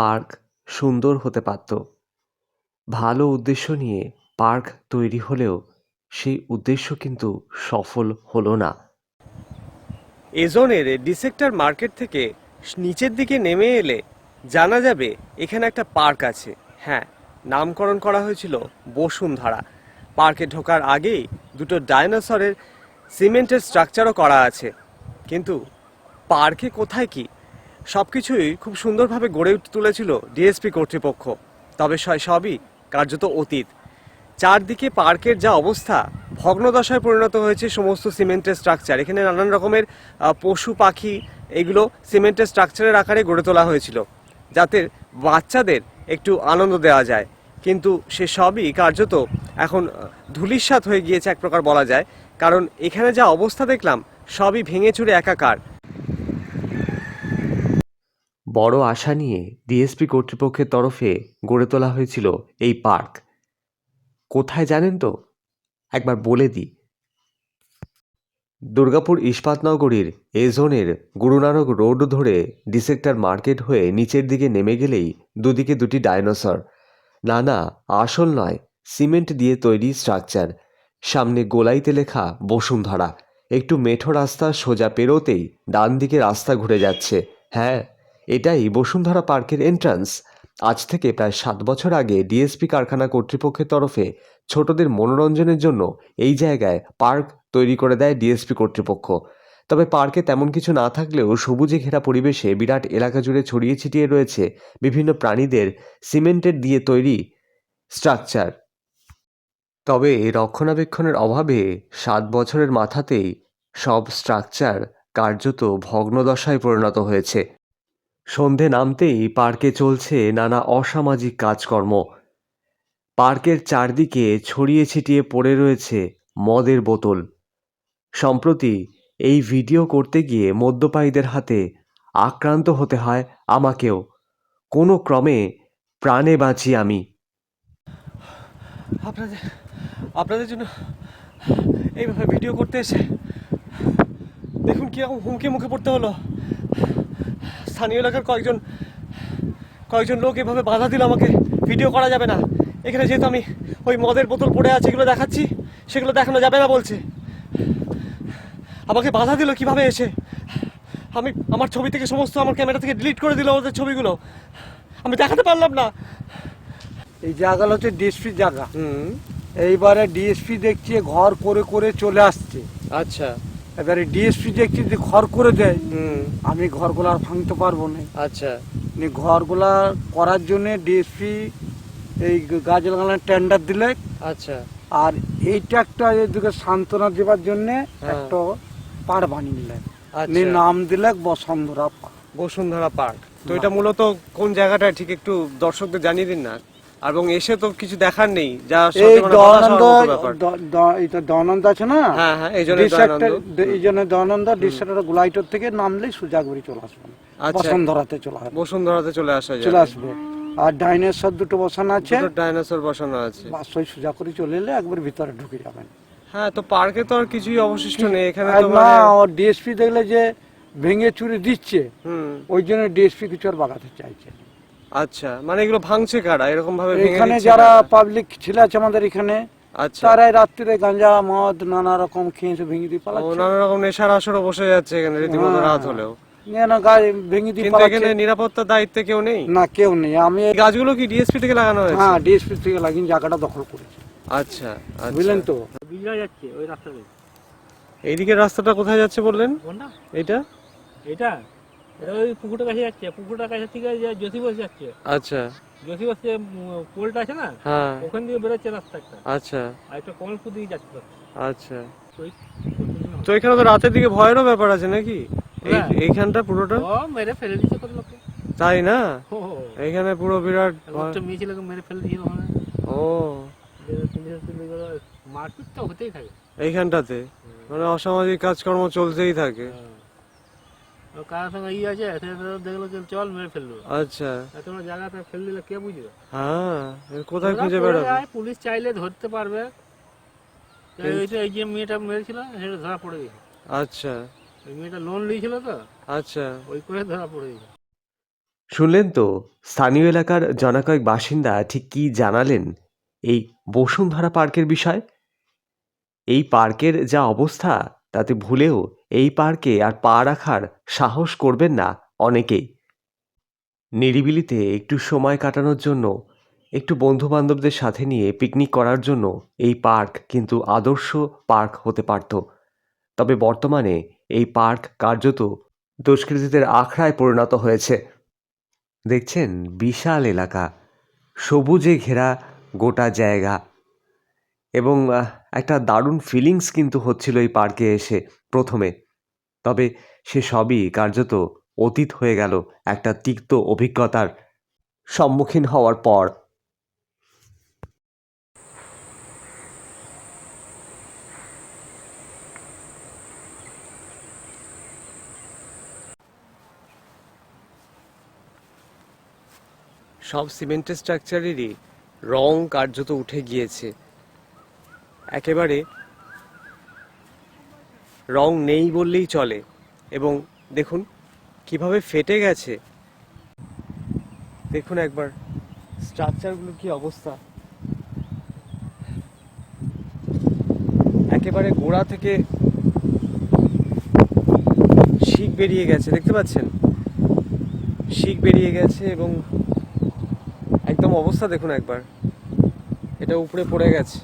Park সুন্দর হতে পারত। ভালো উদ্দেশ্য নিয়ে পার্ক তৈরি হলেও সেই উদ্দেশ্য কিন্তু সফল হলো না। এজনের ডিসেক্টর মার্কেট থেকে নিচের দিকে নেমে এলে জানা যাবে এখানে একটা পার্ক আছে। হ্যাঁ নামকরণ করা হয়েছিল বসুন্ধরা। পার্কে ঢোকার আগেই দুটো ডাইনোসরের সিমেন্টের স্ট্রাকচারও করা আছে। কিন্তু পার্কে কোথায় কি সব কিছুই খুব সুন্দরভাবে গড়ে তুলেছিল ডিএসপি কর্তৃপক্ষ। তবে সবই কার্যত অতীত। চারদিকে পার্কের যা অবস্থা, ভগ্নদশায় পরিণত হয়েছে সমস্ত সিমেন্টের স্ট্রাকচার এখানে নানান রকমের পশু, পাখি, এগুলো সিমেন্টের স্ট্রাকচারের আকারে গড়ে তোলা হয়েছিল, যাতে বাচ্চাদের একটু আনন্দ দেওয়া যায়। কিন্তু সে সবই কার্যত এখন ধূলিসাৎ হয়ে গিয়েছে এক প্রকার বলা যায়। কারণ এখানে যা অবস্থা দেখলাম, সবই ভেঙে চুরে একাকার। বড় আশা নিয়ে ডিএসপি কর্তৃপক্ষের তরফে গড়ে তোলা হয়েছিল এই পার্ক। কোথায় জানেন তো? একবার বলে দিই। দুর্গাপুর ইস্পাতনগরীর এ জোনের গুরুনানক রোড ধরে ডিসেক্টর মার্কেট হয়ে নিচের দিকে নেমে গেলেই দুদিকে দুটি ডাইনোসর। না না আসল নয়, সিমেন্ট দিয়ে তৈরি স্ট্রাকচার। সামনে গোলাইতে লেখা বসুন্ধরা। একটু মেঠো রাস্তা সোজা পেরোতেই ডান দিকে রাস্তা ঘুরে যাচ্ছে। হ্যাঁ এটাই বসুন্ধরা পার্কের এন্ট্রান্স আজ থেকে প্রায় সাত বছর আগে ডিএসপি কারখানা কর্তৃপক্ষের তরফে ছোটদের মনোরঞ্জনের জন্য এই জায়গায় পার্ক তৈরি করে দেয় ডিএসপি কর্তৃপক্ষ। তবে পার্কে তেমন কিছু না থাকলেও সবুজে ঘেরা পরিবেশে বিরাট এলাকা জুড়ে ছড়িয়ে ছিটিয়ে রয়েছে বিভিন্ন প্রাণীদের সিমেন্টের দিয়ে তৈরি স্ট্রাকচার তবে রক্ষণাবেক্ষণের অভাবে সাত বছরের মাথাতেই সব স্ট্রাকচার কার্যত ভগ্নদশায় পরিণত হয়েছে। সন্ধে নামতেই পার্কে চলছে নানা অসামাজিক কাজকর্ম। পার্কের চারদিকে ছড়িয়ে ছিটিয়ে পড়ে রয়েছে মদের বোতল। সম্প্রতি এই ভিডিও করতে গিয়ে মদ্যপায়ীদের হাতে আক্রান্ত হতে হয় আমাকেও। কোনো ক্রমে প্রাণে বাঁচি আমি। আপনাদের আপনাদের জন্য এইভাবে ভিডিও করতে এসে দেখুন কীরকম হুমকি মুখে পড়তে হলো। স্থানীয় এলাকার কয়েকজন কয়েকজন লোক এভাবে বাধা দিল আমাকে। ভিডিও করা যাবে না। এখানে যেহেতু আমি ওই মদের বোতল পড়ে আছে এগুলো দেখাচ্ছি সেগুলো দেখানো যাবে না বলছে। আমাকে বাধা দিল কীভাবে এসে? আমি আমার ছবি থেকে সমস্ত আমার ক্যামেরা থেকে ডিলিট করে দিল ওদের ছবিগুলো। আমি দেখাতে পারলাম না। এই জায়গাটা হচ্ছে ডিএসপি জায়গা। হুম। এইবারে ডিএসপি দেখছি ঘর করে করে চলে আসছে। আচ্ছা। এবারে ডিএসপি দেখছি যদি ঘর করে দেয় আমি ঘরগুলো আর ভাঙতে পারব না। আচ্ছা। নি ঘরগুলা করার জন্য ডিএসপি এই গাছ লাগানোর টেন্ডার দিলে আচ্ছা। আর এইটা একটা এদিকে সান্ত্বনা দেওয়ার জন্য হ্যাঁ। একটা পাড় বানিয়ে নিলেন আচ্ছা। নি নাম দিলে বসন্তরা পাড়। বসুন্ধরা পার্ক তো এটা মূলত কোন জায়গাটা ঠিক একটু দর্শকদের জানিয়ে দিন না। এবং এসে তো কিছু দেখার নেই যা এই মানে দয়ানন্দ এটা দয়ানন্দ আছে না? হ্যাঁ হ্যাঁ এই জন্য ডিসেক্টর এই জন্য দয়ানন্দ ডিসেক্টর গুলাইটর থেকে নামলেই সুজাগুড়ি চলে আসবে। আচ্ছা। বসন্তরাতে চলে আসবে। বসুন্ধরাতে চলে আসা যায়। চলে আসবে। আর ডাইনোসর দুটো বসানো আছে। ডাইনোসর বসানো আছে। বাসই সোজা করে চলে এলে একবার ভিতরে ঢুকে যাবেন। হ্যাঁ তো পার্কে তো আর কিছুই অবশিষ্ট নেই এখানে তো না মানে ওর ডিএসপি দেখলে যে ভেঙে চুরি দিচ্ছে হুম। ওই জন্য ডিএসপি কিছু আর বাগাতে চাইছে। আচ্ছা মানে এগুলো ভাঙছে কারা? এরকম ভাবে এখানে যারা পাবলিক ছেলে আছে আমাদের এখানে আচ্ছা। তারাই রাত্রিরে গাঁজা মদ নানা রকম খেয়ে ভেঙে দিয়ে পালাচ্ছে। নানা রকম নেশার আসরও বসে যাচ্ছে এখানে রীতিমতো। রাত হলেও। না গায়ে ভেঙে দিয়ে কিন্তু এখানে পালাচ্ছে নিরাপত্তার দায়িত্বে কেউ নেই? না কেউ নেই। আমি এই গাছগুলো কি ডিএসপি থেকে লাগানো হয়েছে? হ্যাঁ ডিএসপি থেকে লাগিয়ে জায়গাটা দখল করেছি। আচ্ছা আচ্ছা। বুঝলেন তো? বিজয় যাচ্ছে ওই রাস্তাতে। এইদিকে রাস্তাটা কোথায় যাচ্ছে বললেন? কোনটা? এটা এটা এটা ওই কাছে যাচ্ছে কাছে থেকে যে জ্যোতিবস যাচ্ছে। আচ্ছা। জ্যোতিবস যে পোলটা আছে না হ্যাঁ। ওখান দিয়ে বেরোচ্ছে রাস্তা একটা আচ্ছা। আর একটা কমলপুর দিকে যাচ্ছে আচ্ছা। তো এখানে তো রাতের দিকে ভয়েরও ব্যাপার আছে নাকি? হ্যাঁ। এইখানটা পুরোটা? ও মেরে ফেলে দিচ্ছে কত তাই না? ও। এইখানে পুরো বিরাট। একটা মেয়ে ছেলেকে মেরে ফেলে ওখানে ও। মারপিট তো হতেই থাকে। এইখানটাতে? মানে অসামাজিক কাজকর্ম চলতেই থাকে। হ্যাঁ। কার সঙ্গে ই আছে দেখল যে চল মেরে ফেলল আচ্ছা এত বড় জায়গাতে ফেলে দিলে কে বুঝবে হ্যাঁ কোথায় খুঁজে বেড়াবে পুলিশ চাইলে ধরতে পারবে এই যে মেয়েটা মেরেছিল সেটা ধরা পড়ে গেছে আচ্ছা ওই মেয়েটা লোন নিয়েছিল তো আচ্ছা ওই করে ধরা পড়ে গেছে শুনলেন তো স্থানীয় এলাকার জনকয়েক বাসিন্দা ঠিক কী জানালেন এই বসুন্ধরা পার্কের বিষয়? এই পার্কের যা অবস্থা তাতে ভুলেও এই পার্কে আর পা রাখার সাহস করবেন না অনেকেই। নিরিবিলিতে একটু সময় কাটানোর জন্য, একটু বন্ধু বান্ধবদের সাথে নিয়ে পিকনিক করার জন্য এই পার্ক কিন্তু আদর্শ পার্ক হতে পারত। তবে বর্তমানে এই পার্ক কার্যত দুষ্কৃতীদের আখড়ায় পরিণত হয়েছে। দেখছেন, বিশাল এলাকা, সবুজে ঘেরা গোটা জায়গা। এবং একটা দারুণ ফিলিংস কিন্তু হচ্ছিল এই পার্কে এসে। প্রথমে। তবে সে সবই কার্যত অতীত হয়ে গেল একটা তিক্ত অভিজ্ঞতার সম্মুখীন হওয়ার পর। সব সিমেন্টের স্ট্রাকচারেরই রং কার্যত উঠে গিয়েছে। একেবারে রং নেই বললেই চলে। এবং দেখুন, কীভাবে ফেটে গেছে। দেখুন একবার স্ট্রাকচারগুলোর কি অবস্থা। একেবারে গোড়া থেকে শিক বেরিয়ে গেছে, দেখতে পাচ্ছেন? শিক বেরিয়ে গেছে এবং একদম অবস্থা দেখুন একবার। এটা উপরে পড়ে গেছে।